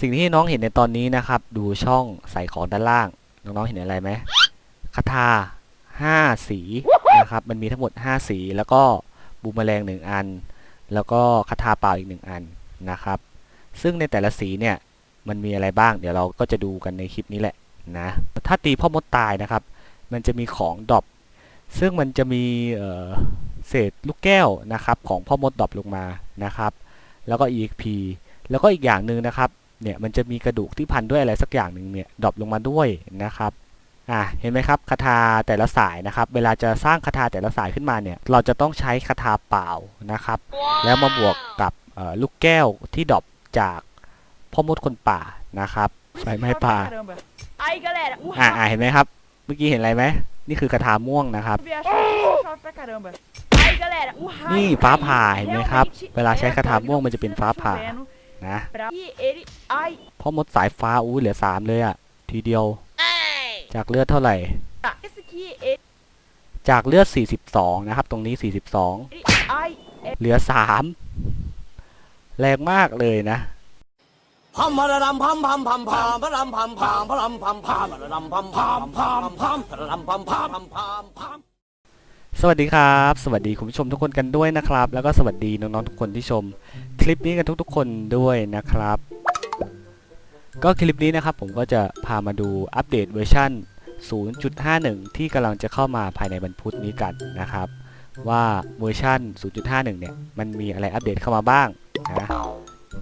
สิ่งที่น้องเห็นในตอนนี้นะครับ ดูช่องใส่ของด้านล่าง น้องๆเห็นอะไรไหมคาถาห้าสีนะครับ มันมีทั้งหมด 5 สี แล้วก็บูมแมลงหนึ่งอัน แล้วก็คาถาเปล่าอีกหนึ่งอันนะครับ ซึ่งในแต่ละสีเนี่ยมันมีอะไรบ้าง เดี๋ยวเราก็จะดูกันในคลิปนี้แหละนะ ถ้าตีพ่อมดตายนะครับ มันจะมีของดรอปซึ่งมันจะมีเเศษลูกแก้วนะครับของพ่อมดดรอปลงมานะครับ แล้วก็ EXP แล้วก็อีกอย่างหนึ่งนะครับ เนี่ยมันจะมีกระดูกที่พันด้วยอะไรสักอย่างหนึ่งเนี่ยดรอปลงมาด้วยนะครับอะเห็นไหมครับคาถาแต่ละสายนะครับ เวลาจะสร้างคาถาแต่ละสายขึ้นมาเนี่ย เราจะต้องใช้คาถาเปล่านะครับ แล้วมาบวกกับเอ่อลูกแก้วที่ดรอปจากพ่อมดคนป่านะครับไฟไหม้ป่า Caramba. Aí, galera, o อ่า Rafa อ่าเห็นไหมครับ เมื่อกี้เห็นอะไรไหมนี่คือคาถาม่วงนะครับ achou chave pra caramba. Aí, galera, o Rafa นี่ฟ้าผ่าเห็นไหมครับ realmente เวลาใช้ era คาถา aquele ม่วง que มันจะเป็น precisa ฟ้า tá ผ่า chovendo นะ pra- E ele... Ai, พ่อมดสายฟ้าอู้เหลือสามเลยอะทีเดียว จากเลือดเท่าไหร่ tá. Esse aqui, ele... จากเลือด 42 นะครับ ตรงนี้ 42 ele- Ai, เหลือ 3 แรงมากเลยนะพัมพะระดำพัมพัมพัมพามพะรำพัมพามพะรำพัมพามพะระดำพัมพามพามพามพะระดำพัมพามพัมพามพาม สวัสดีครับ สวัสดีคุณผู้ชมทุกคนกันด้วยนะครับ แล้วก็สวัสดีน้องๆทุกคนที่ชม คลิปนี้กันทุกๆ คนด้วยนะครับ ก็คลิปนี้นะครับผมก็จะพามาดูอัปเดตเวอร์ชัน0.51 ที่กำลังจะเข้ามาภายในบรรพุธนี้กันนะครับ ว่าเวอร์ชัน0.51 เนี่ย มันมีอะไรอัปเดตเข้ามาบ้างนะ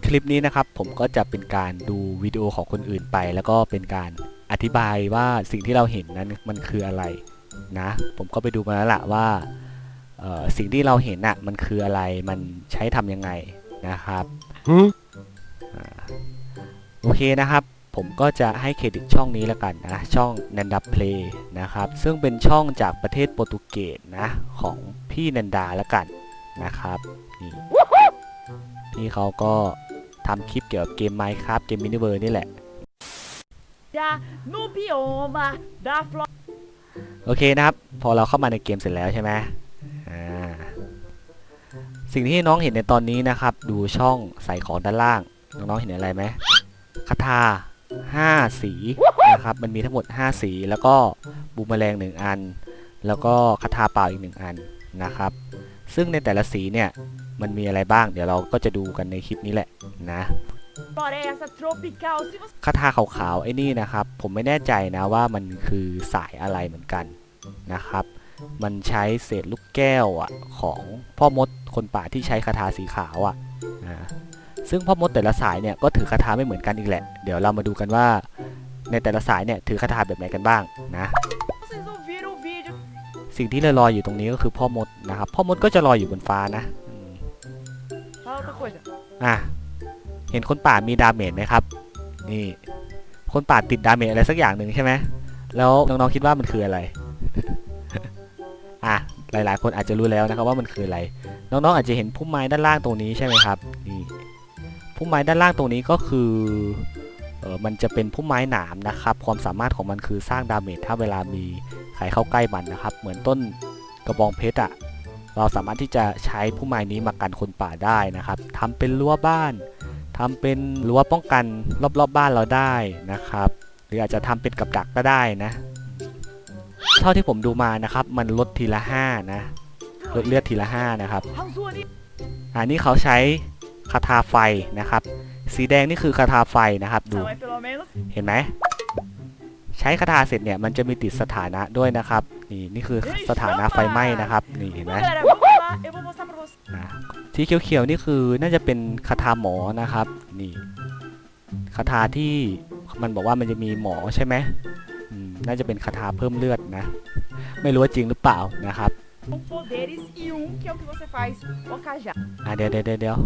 คลิปนี้นะครับผมก็จะเป็นการดูวิดีโอของคนอื่นไป แล้วก็เป็นการอธิบายว่าสิ่งที่เราเห็นนั้นมันคืออะไร นะ ผมก็ไปดูมาแล้วล่ะว่าเอ่อสิ่งที่เราเห็นน่ะมันคืออะไรมันใช้ทำยังไงนะครับอ่าโอเคนะครับ ผมก็จะให้เครดิตช่องนี้แล้วกันนะช่อง n a n d a Play นะครับ ซึ่งเป็นช่องจากประเทศโปรตุเกสนะ ของพี่นันดาแล้วกันนะครับนี่พี่เขาก็ทำคลิปเกี่ยวกับเกม Minecraft เกม Miniverse นี่แหละ da no bioma da floresta. โอเคนะครับ พอเราเข้ามาในเกมเสร็จแล้วใช่ไหมอ่าสิ่งที่น้องเห็นในตอนนี้นะครับ ดูช่องใส่ของด้านล่าง น้องๆเห็นอะไรไหมคาถา5 สีนะครับ มันมีทั้งหมด 5 สี แล้วก็บูมแมลงหนึ่งอัน แล้วก็คาถาเปล่าอีกหนึ่งอันนะครับ ซึ่งในแต่ละสีเนี่ย มันมีอะไรบ้าง เดี๋ยวเราก็จะดูกันในคลิปนี้แหละนะ Floresta tropical. Se você คาถาขาวๆไอ้นี่นะครับ ผมไม่แน่ใจนะว่ามันคือสายอะไรเหมือนกันนะครับ มันใช้เศษลูกแก้วอะของพ่อมดคนป่าที่ใช้คาถาสีขาวอะอ่าซึ่งพ่อมดแต่ละสายเนี่ยก็ถือคาถาไม่เหมือนกันอีกแหละ เดี๋ยวเรามาดูกันว่า ในแต่ละสายเนี่ยถือคาถาแบบไหนกันบ้างนะ vocês ouviram o vídeo สิ่งที่ลอยๆอยู่ตรงนี้ก็คือพ่อมดนะครับ พ่อมดก็จะลอยอยู่บนฟ้านะอืม Fala outra coisa. อะ เห็นคนป่ามีดาเมจไหมครับ นี่ คนป่าติดดาเมจอะไรสักอย่างหนึ่งใช่ไหมแล้วน้องๆคิดว่ามันคืออะไร อะ หลายๆ คนอาจจะรู้แล้วนะครับว่ามันคืออะไร น้องๆอาจจะเห็นพุ่มไม้ด้านล่างตรงนี้ใช่ไหมครับ นี่พุ่มไม้ด้านล่างตรงนี้ก็คือเออมันจะเป็นพุ่มไม้หนามนะครับ ความสามารถของมันคือสร้างดาเมจถ้าเวลามีใครเข้าใกล้มันนะครับ เหมือนต้นกระบองเพชรอะเราสามารถที่จะใช้พุ่มไม้นี้มากันคนป่าได้นะครับทำเป็นรั้วบ้าน ทำเป็นรั้วป้องกันรอบๆบบ้านเราได้นะครับ หรืออาจจะทำเป็นกับดักก็ได้นะ เท่าที่ผมดูมานะครับ มันลดทีละ5นะลดเลือดทีละ5นะครับอันนี้เขาใช้คาถาไฟนะครับ สีแดงนี่คือคาถาไฟนะครับดูเห็นไหมใช้คาถาเสร็จเนี่ยมันจะมีติดสถานะด้วยนะครับ นี่นี่คือสถานะไฟไหม้นะครับ นี่เห็นไหม Bom, galera, vamos lá. Eu vou mostrar pra vocês. อะ สีเขียวๆนี่คือน่าจะเป็นคาถาหมอนะครับ นี่คาถาที่มันบอกว่ามันจะมีหมอใช่ไหมอืมน่าจะเป็นคาถาเพิ่มเลือดนะ ไม่รู้ว่าจริงหรือเปล่านะครับ Com poderes e um que é o que você faz. O cajado. อะเดี๋ยวเดี๋ยวเดี๋ยวเดี๋ยว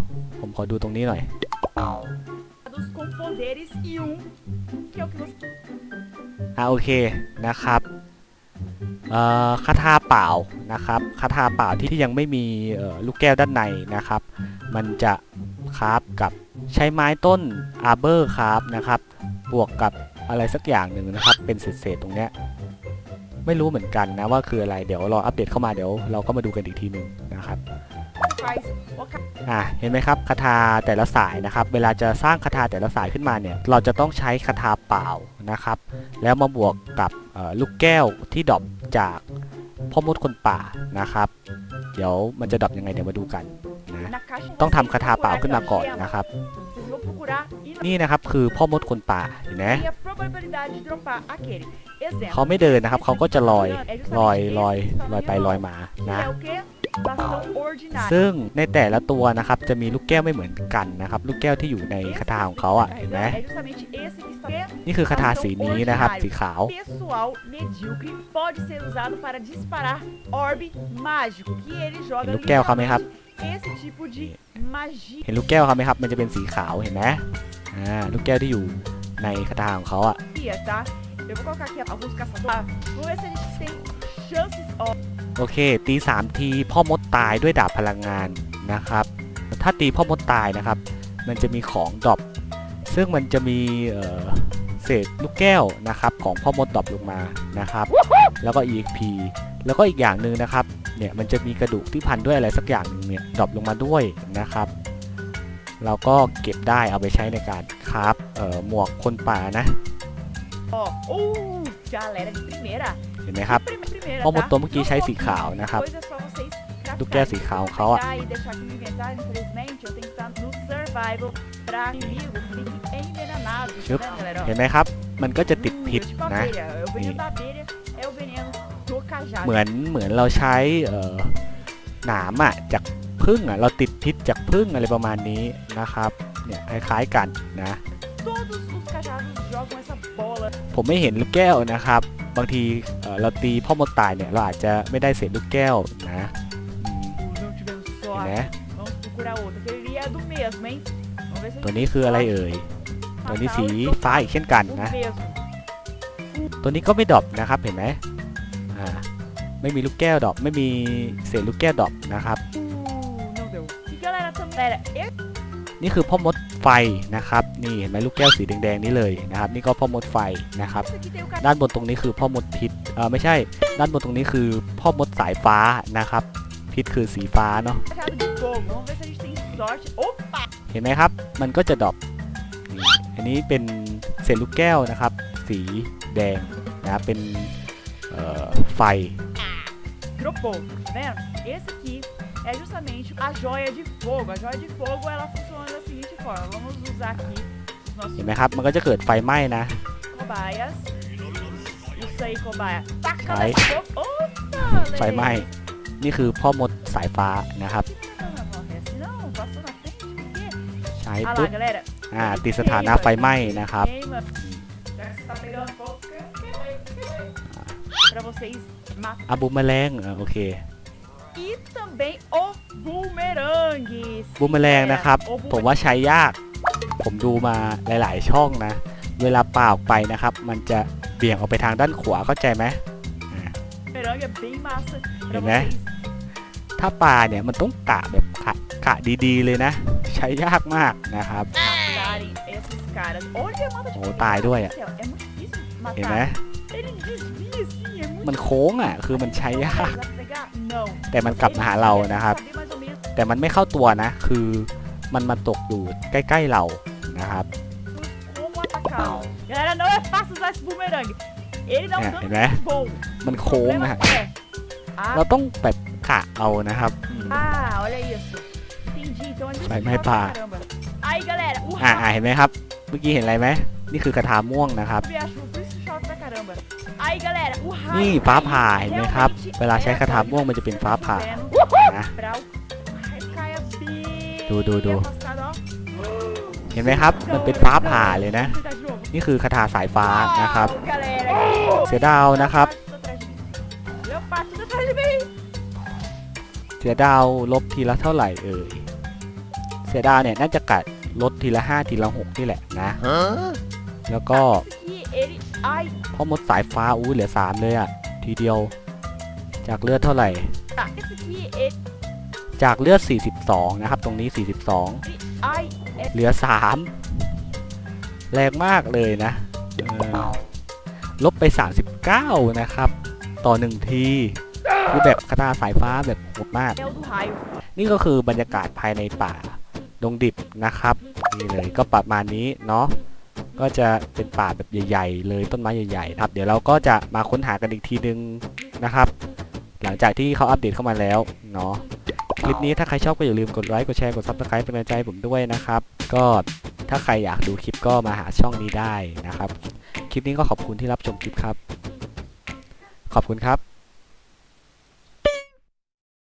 ผมขอดูตรงนี้หน่อย Com poderes e um que é o que você อะโอเคนะครับเอ่อ คาถาเปล่านะครับคาถาเปล่าที่ยังไม่มีลูกแก้วด้านในนะครับ มันจะคราฟกับใช้ไม้ต้นอาร์เบอร์คราฟนะครับ บวกกับอะไรสักอย่างหนึ่งนะครับ เป็นเศษๆตรงเนี้ยไม่รู้เหมือนกันนะว่าคืออะไรเดี๋ยวรออัปเดตเข้ามาเดี๋ยวเราก็มาดูกันอีกทีหนึ่งนะครับ อะเห็นไหมครับคาถาแต่ละสายนะครับ เวลาจะสร้างคาถาแต่ละสายขึ้นมาเนี่ย เราจะต้องใช้คาถาเปล่านะครับ แล้วมาบวกกับลูกแก้วที่ดรอปจากพ่อมดคนป่านะครับ เดี๋ยวมันจะดรอปยังไงเดี๋ยวมาดูกันนะต้อง vocês ทำคาถาเปล่าขึ้นมาก่อนนะครับ นี่นะครับคือพ่อมดคนป่าเห็นไหมเขาไม่เดินนะครับเขาก็จะลอยลอยลอยลอยไปลอยมานะ é o quê? Bastão ordinário. ซึ่งในแต่ละตัวนะครับจะมีลูกแก้วไม่เหมือนกันนะครับ ลูกแก้วที่อยู่ในคาถาของเขาอะเห็นไหม É justamente esse que está นี่คือคาถาสีนี้นะครับ สีขาว pessoal medíocre pode ser usado para disparar orbe mágico que ele joga Ele quer o Kamehameha. literalmente esse tipo de magia เห็นลูกแก้วเขาไหมครับ มันจะเป็นสีขาวเห็นไหมอ่าลูกแก้วที่อยู่ในคาถาของเขาอะ tá eu vou colocar aqui alguns caçadores vamos ver se a gente tem chances ó โอเค ตีสามทีพ่อมดตายด้วยดาบพลังงานนะครับ ถ้าตีพ่อมดตายนะครับ มันจะมีของดรอปซึ่งมันจะมีเเศษลูกแก้วนะครับของพ่อมดดรอปลงมานะครับ แล้วก็ EXP แล้วก็อีกอย่างหนึ่งนะครับ เนี่ยมันจะมีกระดูกที่พันด้วยอะไรสักอย่างหนึงเนี่ยดรอปลงมาด้วยนะครับ เราก็เก็บได้เอาไปใช้ในการคราฟหมวกคนป่านะ ó uh galera primera. เห็นไหมครับเพอาะหมดตัวเมื่อกี้ใช้สีขาวนะครับลูกแก้วสีขาวของเขาอะชึบเห็นไหมครับ มันก็จะติดผิดนะนี่เหมือนเหมือนเราใช้หนามอะจากพึ่งอะเราติดพิษจากพึ่งอะไรประมาณนี้นะครับเนี่ยคล้ายๆกันนะ ผมไม่เห็นลูกแก้วนะครับ บางทีเอ่อเราตีพ่อมดตายเนี่ยเราอาจจะไม่ได้เศษลูกแก้วนะอืม Uh, não tivemos เห็น sorte. ไหม Vamos procurar outra. Aquele é do mesmo, hein? Vamos ver se a ตัว gente นี้คืออะไรเอ่ย ตัวนี้สีฟ้าอีกเช่นกัน do นะ mesmo. ตัวนี้ก็ไม่ดรอปนะครับเห็นไหมอ่าไม่มีลูกแก้วดรอปไม่มีเศษลูกแก้วดรอปนะครับ Uh, não deu. E galera, também. Galera, esse นี่คือพ่อมด ไฟนะครับนี่เห็นไหมลูกแก้วสีแดงๆนี่เลยนะครับนี่ก็พ่อมดไฟนะครับด้านบนตรงนี้คือพ่อมดพิษเออไม่ใช่ ด้านบนตรงนี้คือพ่อมดสายฟ้านะครับพิษคือสีฟ้าเนาะเห็นไหมครับ มันก็จะดรอปนี่อันนี้เป็นเศษลูกแก้วนะครับ สีแดงนะครับเป็นไฟ Dropou, tá vendo? Esse aqui é justamente a joia de fogo. A joia de fogo, ela funciona forma. Vamos usar aqui os nossos เห็นไหมครับ มันก็จะเกิดไฟไหม้นะ cobaias. Isso aí, cobaia. Taca Vai. nesse fogo. Opa! ไฟไหม้ นี่คือพ่อมดสายฟ้านะครับ Não, passou na frente, por quê? ใช้ Ah lá, ปุ๊บ galera. อ่า ติดสถานะไฟไหม้นะครับ Queima. Já que você tá pegando fogo, pra vocês matar. อาบูมแมลงอ่าโอเค E também o boomerang. บูมแมลงนะครับ O boomerang. ผมว่าใช้ยาก ผมดูมาหลาย ๆ ช่องนะ เวลาป่าออกไปนะครับ มันจะเบี่ยงออกไปทางด้านขวาเข้าใจไหม boomerang é bem massa pra Né? vocês ถ้าปลาเนี่ยมันต้องกะแบบกะกะดีๆ เลยนะ ใช้ยากมากนะครับ matarem esses caras. Olha a mata de Ô, fogo, tá, meu doia. Deus do céu, É muito difícil เห็นไหม matar. Ele desvia assim, é muito มันโค้งอะ คือมันใช้ยาก Dá pra pegar? Não. แต่มันกลับมาหาเรานะครับ แต่มันไม่เข้าตัวนะ คือมันมาตกอยู่ใกล้ ๆเรานะครับ como atacar. Galera, não é fácil usar esse boomerang. Ele dá um É, dano né? muito bom. มันโค้ง Problema อะ é... Ah, เราต้องแบบกะเอานะครับอืม ah, olha isso. Entendi, então é Vai, difícil vai, pra pá. caramba. Aí, galera, o อ่า Rafa อ่าเห็นไหมครับ เมื่อกี้เห็นอะไรไหมนี่คือคาถาม่วงนะครับ acho por isso chove pra caramba. Aí, galera, o raio นี่ฟ้าผ่าเห็นไหมครับ realmente เวลาใช้ é คาถา a ม่วงมันจะเป็นฟ้าผ่า inverno นะ pra o raio caia bem ดูดูดูเห็นไหมครับ มันเป็นฟ้าผ่าเลยนะ นี่คือคาถาสายฟ้านะครับ เสือดาวนะครับ เสือดาวลบทีละเท่าไหร่เอ่ย เสือดาวเนี่ยน่าจะกัดลดทีละ5ทีละ6นี่แหละนะ แล้วก็พ่อมดสายฟ้าอู้เหลือ3เลยอะทีเดียว จากเลือดเท่าไหร่ จากเลือด 42 นะครับ ตรงนี้ 42 เหลือ 3 แรงมากเลยนะ ลบไป 39 นะครับ ต่อ 1 ทีคือแบบคาถาสายฟ้าแบบโหดมาก นี่ก็คือบรรยากาศภายในป่าดงดิบนะครับ นี่เลยก็ประมาณนี้เนาะก็จะเป็นป่าแบบใหญ่ ๆ เลยต้นไม้ใหญ่ๆนะครับ เดี๋ยวเราก็จะมาค้นหากันอีกทีนึงนะครับ หลังจากที่เขาอัปเดตเข้ามาแล้วเนาะ คลิปนี้ถ้าใครชอบก็อย่าลืมกดไลค์ กดแชร์ กดซับสไครป์เป็นกำลังใจผมด้วยนะครับ ก็ถ้าใครอยากดูคลิปก็มาหาช่องนี้ได้นะครับ คลิปนี้ก็ขอบคุณที่รับชมคลิปครับ ขอบคุณครับ